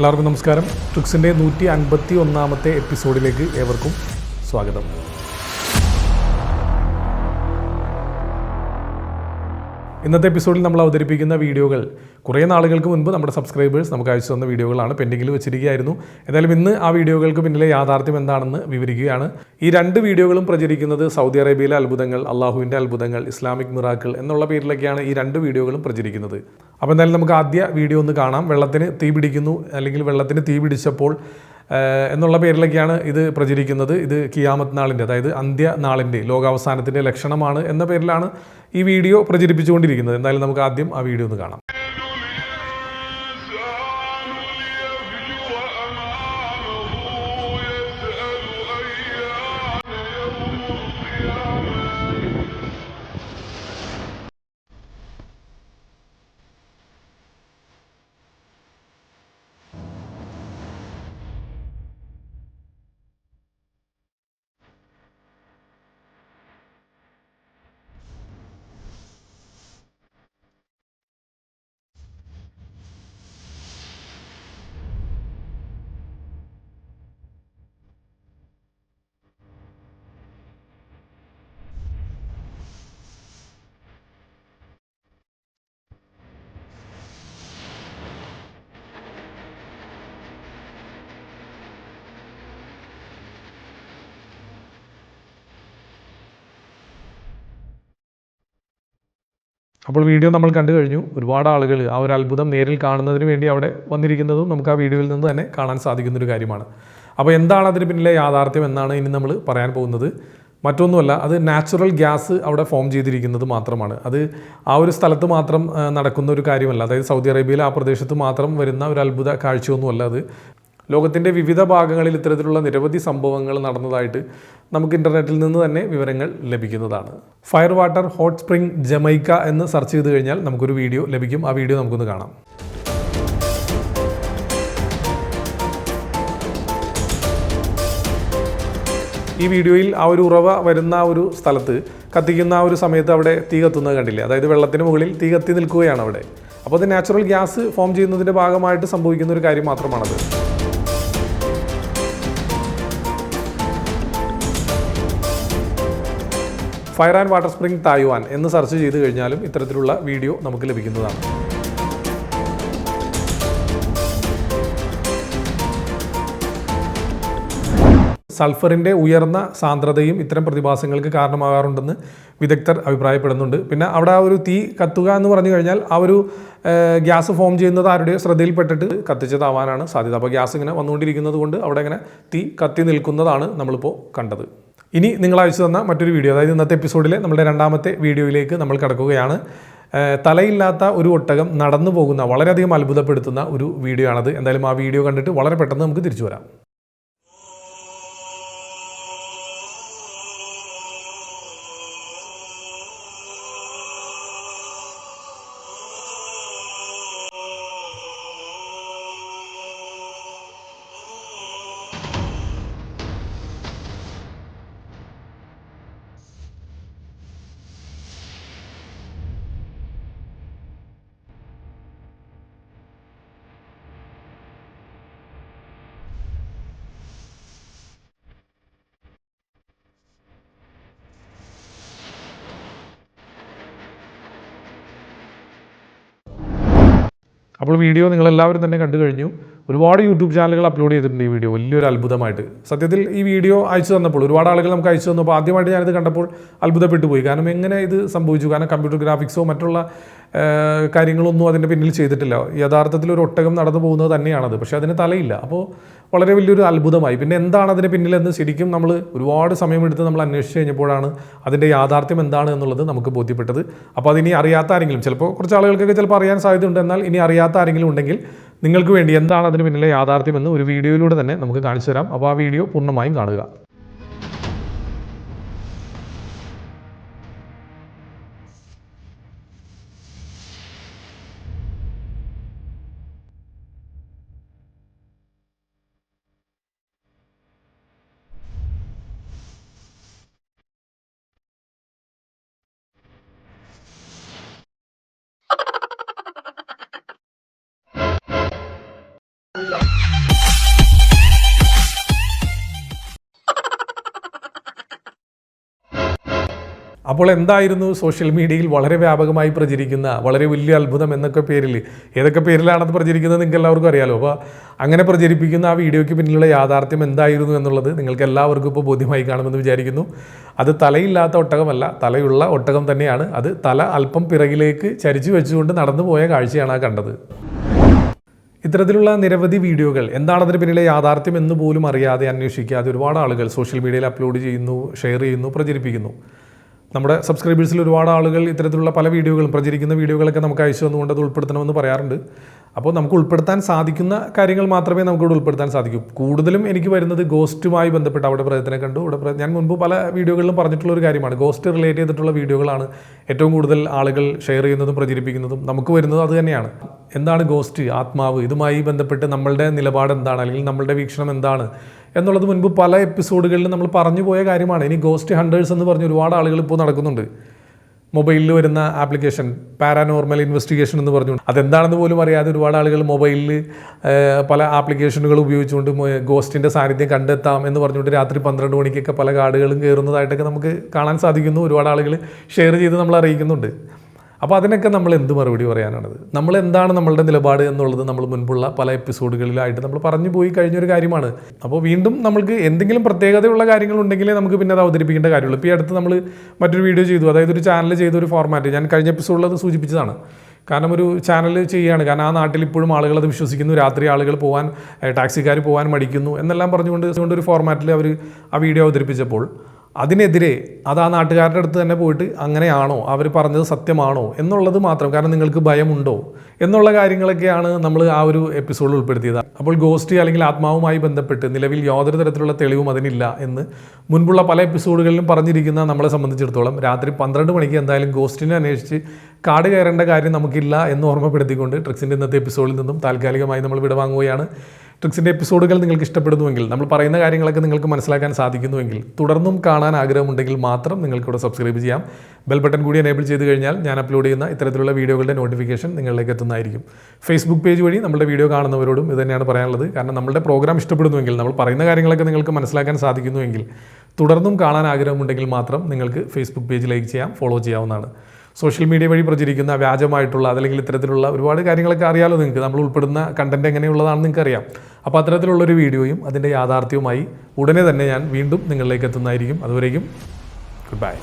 എല്ലാവർക്കും നമസ്കാരം. ട്രിക്സിന്റെ നൂറ്റി അൻപത്തി ഒന്നാമത്തെ എപ്പിസോഡിലേക്ക് ഏവർക്കും സ്വാഗതം. ഇന്നത്തെ എപ്പിസോഡിൽ നമ്മൾ അവതരിപ്പിക്കുന്ന വീഡിയോകൾ കുറേ നാളുകൾക്ക് മുൻപ് നമ്മുടെ സബ്സ്ക്രൈബേഴ്സ് നമുക്ക് അയച്ചു തന്ന വീഡിയോകളാണ് പെൻഡിങ്ങിൽ വെച്ചിരിക്കുകയായിരുന്നു. എന്തായാലും ഇന്ന് ആ വീഡിയോകൾക്ക് പിന്നിലെ യാഥാർത്ഥ്യം എന്താണെന്ന് വിവരിക്കുകയാണ്. ഈ രണ്ട് വീഡിയോകളും പ്രചരിക്കുന്നത് സൗദി അറേബ്യയിലെ അത്ഭുതങ്ങൾ അള്ളാഹുവിന്റെ അത്ഭുതങ്ങൾ ഇസ്ലാമിക് മിറാക്കിൾ എന്നുള്ള പേരിലൊക്കെയാണ് ഈ രണ്ട് വീഡിയോകളും പ്രചരിക്കുന്നത്. അപ്പോൾ എന്തായാലും നമുക്ക് ആദ്യ വീഡിയോ ഒന്ന് കാണാം. വെള്ളത്തിന് തീ പിടിക്കുന്നു അല്ലെങ്കിൽ വെള്ളത്തിന് തീ പിടിച്ചപ്പോൾ എന്നുള്ള പേരിലൊക്കെയാണ് ഇത് പ്രചരിക്കുന്നത്. ഇത് കിയാമത്ത് നാളിന്റെ അതായത് അന്ത്യ നാളിന്റെ ലോകാവസാനത്തിന്റെ ലക്ഷണമാണ് എന്ന പേരിലാണ് ഈ വീഡിയോ പ്രചരിപ്പിച്ചുകൊണ്ടിരിക്കുന്നത്. എന്തായാലും നമുക്ക് ആദ്യം ആ വീഡിയോ ഒന്ന് കാണാം. അപ്പോൾ വീഡിയോ നമ്മൾ കണ്ടു കഴിഞ്ഞു. ഒരുപാട് ആളുകൾ ആ ഒരു അത്ഭുതം നേരിൽ കാണുന്നതിന് വേണ്ടി അവിടെ വന്നിരിക്കുന്നതും നമുക്ക് ആ വീഡിയോയിൽ നിന്ന് തന്നെ കാണാൻ സാധിക്കുന്ന ഒരു കാര്യമാണ്. അപ്പോൾ എന്താണ് അതിന് പിന്നിലെ യാഥാർത്ഥ്യം എന്നാണ് ഇനി നമ്മൾ പറയാൻ പോകുന്നത്. മറ്റൊന്നുമല്ല അത് നാച്ചുറൽ ഗ്യാസ് അവിടെ ഫോം ചെയ്തിരിക്കുന്നത് മാത്രമാണ്. അത് ആ ഒരു സ്ഥലത്ത് മാത്രം നടക്കുന്ന ഒരു കാര്യമല്ല. അതായത് സൗദി അറേബ്യയിലെ ആ പ്രദേശത്ത് മാത്രം വരുന്ന ഒരു അത്ഭുത കാഴ്ചയൊന്നുമല്ല അത്. ലോകത്തിന്റെ വിവിധ ഭാഗങ്ങളിൽ ഇത്തരത്തിലുള്ള നിരവധി സംഭവങ്ങൾ നടന്നതായിട്ട് നമുക്ക് ഇന്റർനെറ്റിൽ നിന്ന് തന്നെ വിവരങ്ങൾ ലഭിക്കുന്നതാണ്. Fire water hot spring Jamaica എന്ന് സെർച്ച് ചെയ്ത് കഴിഞ്ഞാൽ നമുക്കൊരു വീഡിയോ ലഭിക്കും. ആ വീഡിയോ നമുക്കൊന്ന് കാണാം. ഈ വീഡിയോയിൽ ആ ഒരു ഉറവ വരുന്ന ഒരു സ്ഥലത്ത് കത്തിക്കുന്ന ആ ഒരു സമയത്ത് അവിടെ തീ കത്തുന്നത് കണ്ടില്ലേ? അതായത് വെള്ളത്തിന് മുകളിൽ തീ കത്തി നിൽക്കുകയാണ് അവിടെ. അപ്പോൾ അത് നാച്ചുറൽ ഗ്യാസ് ഫോം ചെയ്യുന്നതിന്റെ ഭാഗമായിട്ട് സംഭവിക്കുന്ന ഒരു കാര്യം മാത്രമാണത്. Fire and water spring Taiwan എന്ന് സെർച്ച് ചെയ്ത് കഴിഞ്ഞാലും ഇത്തരത്തിലുള്ള വീഡിയോ നമുക്ക് ലഭിക്കുന്നതാണ്. സൾഫറിന്റെ ഉയർന്ന സാന്ദ്രതയും ഇത്തരം പ്രതിഭാസങ്ങൾക്ക് കാരണമാകാറുണ്ടെന്ന് വിദഗ്ധർ അഭിപ്രായപ്പെടുന്നുണ്ട്. പിന്നെ അവിടെ ആ ഒരു തീ കത്തുക എന്ന് പറഞ്ഞു കഴിഞ്ഞാൽ ആ ഒരു ഗ്യാസ് ഫോം ചെയ്യുന്നത് ആരുടെ ശ്രദ്ധയിൽപ്പെട്ടിട്ട് കത്തിച്ചതാവാനാണ് സാധ്യത. അപ്പോൾ ഗ്യാസ് ഇങ്ങനെ വന്നുകൊണ്ടിരിക്കുന്നത് കൊണ്ട് അവിടെ ഇങ്ങനെ തീ കത്തി നിൽക്കുന്നതാണ് നമ്മളിപ്പോൾ കണ്ടത്. ഇനി നിങ്ങൾ അയച്ചു തന്ന മറ്റൊരു വീഡിയോ അതായത് ഇന്നത്തെ എപ്പിസോഡിലെ നമ്മുടെ രണ്ടാമത്തെ വീഡിയോയിലേക്ക് നമ്മൾ കടക്കുകയാണ്. തലയില്ലാത്ത ഒരു ഒട്ടകം നടന്നു പോകുന്ന വളരെയധികം അത്ഭുതപ്പെടുത്തുന്ന ഒരു വീഡിയോ ആണത് എന്തായാലും ആ വീഡിയോ കണ്ടിട്ട് വളരെ പെട്ടെന്ന് നമുക്ക് തിരിച്ചു വരാം. അപ്പോൾ വീഡിയോ നിങ്ങളെല്ലാവരും തന്നെ കണ്ടു കഴിഞ്ഞു ഒരുപാട് യൂട്യൂബ് ചാനലുകൾ അപ്ലോഡ് ചെയ്തിട്ടുണ്ട് ഈ വീഡിയോ. വലിയൊരു അത്ഭുതമായിട്ട്. സത്യത്തിൽ ഈ വീഡിയോ അയച്ചു തന്നപ്പോൾ ഒരുപാട് ആളുകൾ നമുക്ക് അയച്ചു തന്നപ്പോൾ ആദ്യമായിട്ട് ഞാനിത് കണ്ടപ്പോൾ അത്ഭുതപ്പെട്ടു പോയി കാരണം എങ്ങനെ ഇത് സംഭവിച്ചു? കാരണം കമ്പ്യൂട്ടർ ഗ്രാഫിക്സോ മറ്റുള്ള കാര്യങ്ങളൊന്നും അതിന്റെ പിന്നിൽ ചെയ്തിട്ടില്ല. യഥാർത്ഥത്തിൽ ഒരു ഒട്ടകം നടന്നു പോകുന്നത് തന്നെയാണത്. പക്ഷേ അതിന് തലയില്ല. അപ്പോൾ വളരെ വലിയൊരു അത്ഭുതമായി. പിന്നെ എന്താണ് അതിന് പിന്നിലെന്ന് ശരിക്കും നമ്മൾ ഒരുപാട് സമയമെടുത്ത് നമ്മൾ അന്വേഷിച്ച് കഴിഞ്ഞപ്പോഴാണ് അതിന്റെ യാഥാർത്ഥ്യം എന്താണ് എന്നുള്ളത് നമുക്ക് ബോധ്യപ്പെട്ടത്. അപ്പോൾ അതിനി അറിയാത്ത ആരെങ്കിലും ചിലപ്പോൾ കുറച്ച് ആളുകൾക്കൊക്കെ ചിലപ്പോൾ അറിയാൻ സാധ്യതയുണ്ട്. എന്നാൽ ഇനി അറിയാത്ത ആരെങ്കിലും ഉണ്ടെങ്കിൽ നിങ്ങൾക്ക് വേണ്ടി എന്താണ് അതിന് പിന്നിലെ യാഥാർത്ഥ്യമെന്ന് ഒരു വീഡിയോയിലൂടെ തന്നെ നമുക്ക് കാണിച്ചു തരാം അപ്പോൾ ആ വീഡിയോ പൂർണമായും കാണുക. അപ്പോൾ എന്തായിരുന്നു സോഷ്യൽ മീഡിയയിൽ വളരെ വ്യാപകമായി പ്രചരിക്കുന്ന വളരെ വലിയ അത്ഭുതം എന്നൊക്കെ പേരിൽ ഏതൊക്കെ പേരിലാണത് പ്രചരിക്കുന്നത് നിങ്ങൾക്ക് എല്ലാവർക്കും അറിയാലോ. അപ്പോൾ അങ്ങനെ പ്രചരിപ്പിക്കുന്ന ആ വീഡിയോയ്ക്ക് പിന്നിലുള്ള യാഥാർത്ഥ്യം എന്തായിരുന്നു എന്നുള്ളത് നിങ്ങൾക്ക് എല്ലാവർക്കും ഇപ്പോൾ ബോധ്യമായി കാണുമെന്ന് വിചാരിക്കുന്നു. അത് തലയില്ലാത്ത ഒട്ടകമല്ല തലയുള്ള ഒട്ടകം തന്നെയാണ്. അത് തല അല്പം പിറകിലേക്ക് ചരിച്ചു വെച്ചുകൊണ്ട് നടന്നു പോയ കാഴ്ചയാണ് ആ കണ്ടത്. ഇത്തരത്തിലുള്ള നിരവധി വീഡിയോകൾ എന്താണ് അതിന് പിന്നിലെ യാഥാർത്ഥ്യം എന്ന് പോലും അറിയാതെ അന്വേഷിക്കാതെ ഒരുപാട് ആളുകൾ സോഷ്യൽ മീഡിയയിൽ അപ്ലോഡ് ചെയ്യുന്നു ഷെയർ ചെയ്യുന്നു പ്രചരിപ്പിക്കുന്നു. നമ്മുടെ സബ്സ്ക്രൈബേഴ്സിൽ ഒരുപാട് ആളുകൾ ഇത്തരത്തിലുള്ള പല വീഡിയോകളും പ്രചരിക്കുന്ന വീഡിയോകളൊക്കെ നമുക്ക് അയച്ചു തന്നുകൊണ്ട് അത് ഉൾപ്പെടുത്തണമെന്ന് പറയാറുണ്ട്. അപ്പോൾ നമുക്ക് ഉൾപ്പെടുത്താൻ സാധിക്കുന്ന കാര്യങ്ങൾ മാത്രമേ നമുക്ക് ഇവിടെ ഉൾപ്പെടുത്താൻ സാധിക്കൂ. കൂടുതലും എനിക്ക് വരുന്നത് ഗോസ്റ്റുമായി ബന്ധപ്പെട്ട് അവിടെ പ്രയത്നം കണ്ടു. അവിടെ ഞാൻ മുൻപ് പല വീഡിയോകളിലും പറഞ്ഞിട്ടുള്ള ഒരു കാര്യമാണ്. ഗോസ്റ്റ് റിലേറ്റ് ചെയ്തിട്ടുള്ള വീഡിയോകളാണ് ഏറ്റവും കൂടുതൽ ആളുകൾ ഷെയർ ചെയ്യുന്നതും പ്രചരിപ്പിക്കുന്നതും നമുക്ക് വരുന്നത് അത് തന്നെയാണ്. എന്താണ് ഗോസ്റ്റ് ആത്മാവ്. ഇതുമായി ബന്ധപ്പെട്ട് നമ്മളുടെ നിലപാട് എന്താണ് അല്ലെങ്കിൽ നമ്മളുടെ വീക്ഷണം എന്താണ്? എന്നുള്ളത് മുൻപ് പല എപ്പിസോഡുകളിൽ നമ്മൾ പറഞ്ഞു പോയ കാര്യമാണ്. ഇനി ഗോസ്റ്റ് ഹണ്ടേഴ്സ് എന്ന് പറഞ്ഞ് ഒരുപാട് ആളുകൾ ഇപ്പോൾ നടക്കുന്നുണ്ട്. മൊബൈലിൽ വരുന്ന ആപ്ലിക്കേഷൻ പാരാനോർമൽ ഇൻവെസ്റ്റിഗേഷൻ എന്ന് പറഞ്ഞു അതെന്താണെന്ന് പോലും അറിയാതെ ഒരുപാട് ആളുകൾ മൊബൈലിൽ പല ആപ്ലിക്കേഷനുകൾ ഉപയോഗിച്ചുകൊണ്ട് ഗോസ്റ്റിന്റെ സാന്നിധ്യം കണ്ടെത്താം എന്ന് പറഞ്ഞുകൊണ്ട് രാത്രി പന്ത്രണ്ട് മണിക്കൊക്കെ പല കാർഡുകളും കയറുന്നതായിട്ടൊക്കെ നമുക്ക് കാണാൻ സാധിക്കുന്നു. ഒരുപാട് ആളുകൾ ഷെയർ ചെയ്ത് നമ്മൾ അറിയിക്കുന്നുണ്ട് അപ്പോൾ അതിനൊക്കെ നമ്മൾ എന്ത് മറുപടി പറയാനാണത്? നമ്മൾ എന്താണ് നമ്മളുടെ നിലപാട് എന്നുള്ളത് നമ്മൾ മുൻപുള്ള പല എപ്പിസോഡുകളിലായിട്ട് നമ്മൾ പറഞ്ഞു പോയി കഴിഞ്ഞൊരു കാര്യമാണ്. അപ്പോൾ വീണ്ടും നമ്മൾക്ക് എന്തെങ്കിലും പ്രത്യേകതയുള്ള കാര്യങ്ങൾ ഉണ്ടെങ്കിലേ നമുക്ക് പിന്നെ അത് അവതരിപ്പിക്കേണ്ട കാര്യമുള്ളൂ. ഇപ്പോൾ ഈ അടുത്ത് നമ്മൾ മറ്റൊരു വീഡിയോ ചെയ്തു. അതായത് ഒരു ചാനൽ ചെയ്ത ഒരു ഫോർമാറ്റ് ഞാൻ കഴിഞ്ഞ എപ്പിസോഡിൽ അത് സൂചിപ്പിച്ചതാണ്. കാരണം ഒരു ചാനൽ ചെയ്യുകയാണ്. കാരണം ആ നാട്ടിൽ ഇപ്പോഴും ആളുകൾ അത് വിശ്വസിക്കുന്നു. രാത്രി ആളുകൾ പോകാൻ ടാക്സിക്കാർ പോകാൻ മടിക്കുന്നു. എന്നെല്ലാം പറഞ്ഞുകൊണ്ട് കൊണ്ട് ഒരു ഫോർമാറ്റിൽ അവർ ആ വീഡിയോ അവതരിപ്പിച്ചപ്പോൾ അതിനെതിരെ അത് ആ നാട്ടുകാരുടെ അടുത്ത് തന്നെ പോയിട്ട് അങ്ങനെയാണോ? അവർ പറഞ്ഞത് സത്യമാണോ? എന്നുള്ളത് മാത്രം. കാരണം നിങ്ങൾക്ക് ഭയമുണ്ടോ? എന്നുള്ള കാര്യങ്ങളൊക്കെയാണ് നമ്മൾ ആ ഒരു എപ്പിസോഡിൽ ഉൾപ്പെടുത്തിയത്. അപ്പോൾ ഗോസ്റ്റ് അല്ലെങ്കിൽ ആത്മാവുമായി ബന്ധപ്പെട്ട് നിലവിൽ യാതൊരു തരത്തിലുള്ള തെളിവും അതിനില്ല എന്ന് മുൻപുള്ള പല എപ്പിസോഡുകളിലും പറഞ്ഞിരിക്കുന്ന നമ്മളെ സംബന്ധിച്ചിടത്തോളം രാത്രി പന്ത്രണ്ട് മണിക്ക് എന്തായാലും ഗോസ്റ്റിനെ അന്വേഷിച്ച് കാട് കയറേണ്ട കാര്യം നമുക്കില്ല എന്ന് ഓർമ്മപ്പെടുത്തിക്കൊണ്ട് ട്രിക്സിന്റെ ഇന്നത്തെ എപ്പിസോഡിൽ നിന്നും താൽക്കാലികമായി നമ്മൾ വിടവാങ്ങുകയാണ്. ട്രിക്സിന്റെ എപ്പിസോഡുകൾ നിങ്ങൾക്ക് ഇഷ്ടപ്പെടുന്നുവെങ്കിൽ നമ്മൾ പറയുന്ന കാര്യങ്ങളൊക്കെ നിങ്ങൾക്ക് മനസ്സിലാക്കാൻ സാധിക്കുന്നുവെങ്കിൽ തുടർന്നും കാണാൻ ആഗ്രഹമുണ്ടെങ്കിൽ മാത്രം നിങ്ങൾക്ക് ഇവിടെ സബ്സ്ക്രൈബ് ചെയ്യാം. ബെൽ ബട്ടൺ കൂടി എനേബിൾ ചെയ്ത് കഴിഞ്ഞാൽ ഞാൻ അപ്ലോഡ് ചെയ്യുന്ന ഇത്തരത്തിലുള്ള വീഡിയോകളുടെ നോട്ടിഫിക്കേഷൻ നിങ്ങളിലേക്ക് എത്തുന്നതായിരിക്കും. ഫേസ്ബുക്ക് പേജ് വഴി നമ്മുടെ വീഡിയോ കാണുന്നവരോടും ഇത് തന്നെയാണ് പറയാനുള്ളത്. കാരണം നമ്മുടെ പ്രോഗ്രാം ഇഷ്ടപ്പെടുന്നുവെങ്കിൽ നമ്മൾ പറയുന്ന കാര്യങ്ങളൊക്കെ നിങ്ങൾക്ക് മനസ്സിലാക്കാൻ സാധിക്കുന്നുവെങ്കിൽ തുടർന്നും കാണാൻ ആഗ്രഹമുണ്ടെങ്കിൽ മാത്രം നിങ്ങൾക്ക് ഫേസ്ബുക്ക് പേജ് ലൈക്ക് ചെയ്യാം ഫോളോ ചെയ്യാവുന്നതാണ്. സോഷ്യൽ മീഡിയ വഴി പ്രചരിക്കുന്ന വ്യാജമായിട്ടുള്ള അതല്ലെങ്കിൽ ഇത്തരത്തിലുള്ള ഒരുപാട് കാര്യങ്ങളൊക്കെ അറിയാമല്ലോ നിങ്ങൾക്ക്. നമ്മൾ ഉൾപ്പെടുന്ന കണ്ടന്റ് എങ്ങനെയുള്ളതാണെന്ന് നിങ്ങൾക്ക് അറിയാം അപ്പോൾ അത്തരത്തിലുള്ളൊരു വീഡിയോയും അതിന്റെ യാഥാർത്ഥ്യവുമായി ഉടനെ തന്നെ ഞാൻ വീണ്ടും നിങ്ങളിലേക്ക് എത്തുന്നതായിരിക്കും. അതുവരേക്കും ഗുഡ് ബൈ